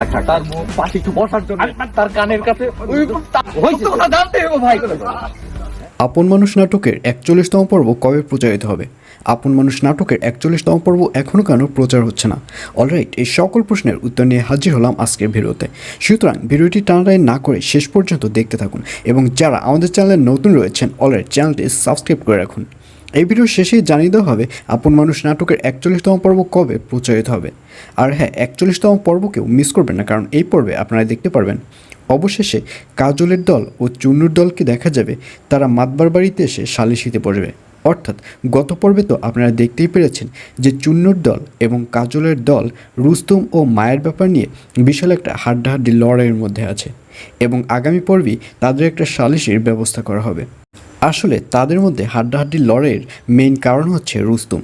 তার পাশে একটু বসার জন্য। তার কানের কাছে ওই সত্য কথা জানতে হবে ভাই? আপন মানুষ নাটকের একচল্লিশতম পর্ব কবে প্রচারিত হবে? আপন মানুষ নাটকের একচল্লিশতম পর্ব এখনও কেন প্রচার হচ্ছে না? অলরাইট এই সকল প্রশ্নের উত্তর নিয়ে হাজির হলাম আজকের ভিডিওতে। সুতরাং ভিডিওটি টানাটাই না করে শেষ পর্যন্ত দেখতে থাকুন এবং যারা আমাদের চ্যানেলে নতুন রয়েছেন অলরাইট চ্যানেলটি সাবস্ক্রাইব করে রাখুন। এই ভিডিও শেষেই জানিয়ে দেওয়া হবে, আপন মানুষ নাটকের একচল্লিশতম পর্ব কবে প্রচারিত হবে? আর হ্যাঁ একচল্লিশতম পর্বকেও মিস করবেন না, কারণ এই পর্বে আপনারা দেখতে পারবেন, অবশেষে কাজলের দল ও চুন্নুর দলকে দেখা যাবে, তারা মাতবার বাড়িতে এসে সালিশিতে পড়বে। অর্থাৎ গত পর্বে তো আপনারা দেখতেই পেরেছেন যে চুন্নুর দল এবং কাজলের দল রুস্তম ও মায়ের ব্যাপার নিয়ে বিশাল একটা হাড্ডাহাড্ডি লড়াইয়ের মধ্যে আছে এবং আগামী পর্বেই তাদের একটা সালিশির ব্যবস্থা করা হবে। আসলে তাদের মধ্যে হাড্ডাহাড্ডি লড়াইয়ের মেইন কারণ হচ্ছে রুস্তম।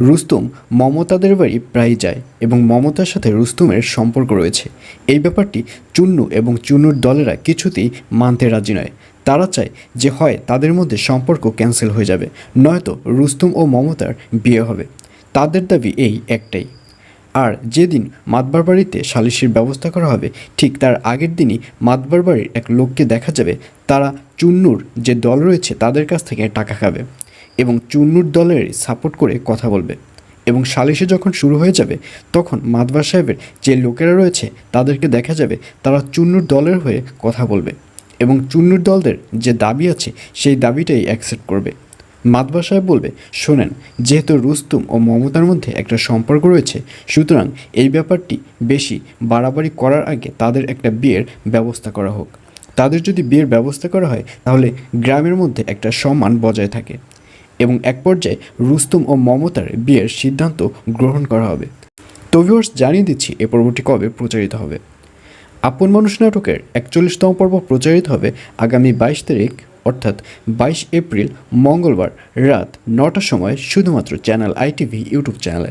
রুস্তম মমতাদের বাড়ি প্রায় যায় এবং মমতার সাথে রুস্তমের সম্পর্ক রয়েছে। এই ব্যাপারটি চুন্নু এবং চুন্নুর দলেরা কিছুতেই মানতে রাজি নয়। তারা চায় যে হয় তাদের মধ্যে সম্পর্ক ক্যান্সেল হয়ে যাবে, নয়তো রুস্তম ও মমতার বিয়ে হবে। তাদের দাবি এই একটাই। আর যেদিন মাতবার বাড়িতে সালিশির ব্যবস্থা করা হবে, ঠিক তার আগের দিনই মাতবার বাড়ির এক লোককে দেখা যাবে, তারা চুন্নুর যে দল রয়েছে তাদের কাছ থেকে টাকা খাবে এবং চুন্নুর দলের সাপোর্ট করে কথা বলবে। এবং সালিশে যখন শুরু হয়ে যাবে, তখন মাতবার সাহেবের যে লোকেরা রয়েছে তাদেরকে দেখা যাবে, তারা চুন্নুর দলের হয়ে কথা বলবে এবং চুন্নুর দলদের যে দাবি আছে, সেই দাবিটাই অ্যাকসেপ্ট করবে। মাতবা সাহেব বলবে, শোনেন, যেহেতু রুস্তুম ও মমতার মধ্যে একটা সম্পর্ক রয়েছে, সুতরাং এই ব্যাপারটি বেশি বাড়াবাড়ি করার আগে তাদের একটা বিয়ের ব্যবস্থা করা হোক। তাদের যদি বিয়ের ব্যবস্থা করা হয়, তাহলে গ্রামের মধ্যে একটা সম্মান বজায় থাকে এবং এক পর্যায়ে রুস্তুম ও মমতার বিয়ের সিদ্ধান্ত গ্রহণ করা হবে। তবিওর্স জানিয়ে দিচ্ছি এ পর্বটি কবে প্রচারিত হবে। আপন মানুষ নাটকের একচল্লিশতম পর্ব প্রচারিত হবে আগামী বাইশ তারিখ অর্থাৎ বাইশ এপ্রিল মঙ্গলবার রাত নটার সময় শুধুমাত্র চ্যানেল আইটিভি ইউটিউব চ্যানেলে।